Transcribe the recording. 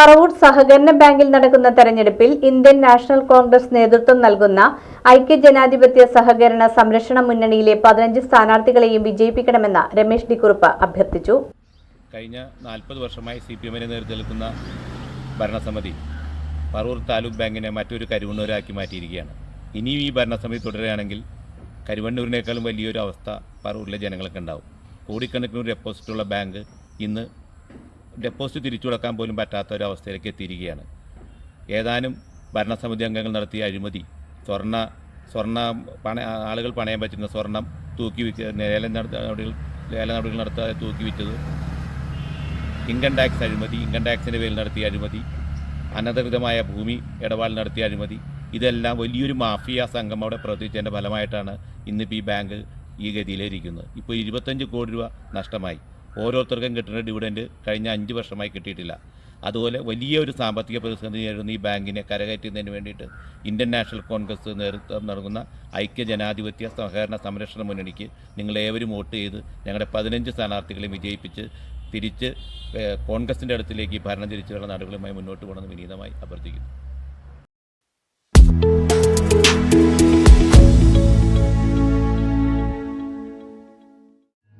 പറവൂർ സഹകരണ ബാങ്കിൽ നടക്കുന്ന തെരഞ്ഞെടുപ്പിൽ ഇന്ത്യൻ നാഷണൽ കോൺഗ്രസ് നേതൃത്വം നൽകുന്ന ഐക്യ ജനാധിപത്യ സഹകരണ സംരക്ഷണ മുന്നണിയിലെ പതിനഞ്ച് സ്ഥാനാർത്ഥികളെയും വിജയിപ്പിക്കണമെന്ന് രമേശ് ഡി കുറുപ്പ് അഭ്യർത്ഥിച്ചു. കഴിഞ്ഞ നാൽപ്പത് വർഷമായി സി പി എമ്മിനെ നേതൃത്വം ഭരണസമിതി പറവൂർ താലൂക്ക് ബാങ്കിനെ മറ്റൊരു കരുവണ്ണൂരാക്കി മാറ്റിയിരിക്കുകയാണ്. ഇനിയും ഈ ഭരണസമിതി തുടരുകയാണെങ്കിൽ കരുവണ്ണൂരിനേക്കാളും വലിയൊരു അവസ്ഥ പറവൂരിലെ ജനങ്ങൾക്ക് ഉണ്ടാവും. കോടിക്കണക്കിന് ഡെപ്പോസിറ്റുള്ള ബാങ്ക് ഇന്ന് ഡെപ്പോസിറ്റ് തിരിച്ചു കൊടുക്കാൻ പോലും പറ്റാത്ത ഒരു അവസ്ഥയിലേക്ക് എത്തിയിരിക്കുകയാണ്. ഏതാനും ഭരണസമിതി അംഗങ്ങൾ നടത്തിയ അഴിമതി സ്വർണ സ്വർണ പണ ആളുകൾ പണയം പറ്റുന്ന സ്വർണം തൂക്കി വിറ്റ് ലേലം നടപടികൾ ലേല നടപടികൾ നടത്താതെ തൂക്കി വിറ്റത്. ഇൻകം ടാക്സ് അഴിമതി ഇൻകം ടാക്സിന്റെ പേരിൽ നടത്തിയ അഴിമതി അനധികൃതമായ ഭൂമി ഇടപാട് നടത്തിയ അഴിമതി ഇതെല്ലാം വലിയൊരു മാഫിയ സംഘം അവിടെ പ്രവർത്തിച്ചതിന്റെ ഫലമായിട്ടാണ് ഇന്നിപ്പോൾ ഈ ബാങ്ക് ഈ ഗതിയിലിരിക്കുന്നത്. ഇപ്പോൾ ഇരുപത്തഞ്ച് കോടി രൂപ നഷ്ടമായി. ഓരോരുത്തർക്കും കിട്ടുന്ന ഡിവിഡൻഡ് കഴിഞ്ഞ അഞ്ച് വർഷമായി കിട്ടിയിട്ടില്ല. അതുപോലെ വലിയ ഒരു സാമ്പത്തിക പ്രതിസന്ധി നേരിടുന്ന ഈ ബാങ്കിനെ കരകയറ്റുന്നതിന് വേണ്ടിയിട്ട് ഇന്ത്യൻ നാഷണൽ കോൺഗ്രസ് നേതൃത്വം നൽകുന്ന ഐക്യ ജനാധിപത്യ സഹകരണ സംരക്ഷണ മുന്നണിക്ക് നിങ്ങളേവരും വോട്ട് ചെയ്ത് ഞങ്ങളുടെ പതിനഞ്ച് സ്ഥാനാർത്ഥികളെ വിജയിപ്പിച്ച് തിരിച്ച് കോൺഗ്രസിന്റെ അടുത്തിലേക്ക് ഭരണം തിരിച്ചുള്ള നടപടികളുമായി മുന്നോട്ട് പോകണമെന്ന് വിനീതമായി അഭ്യർത്ഥിക്കുന്നു.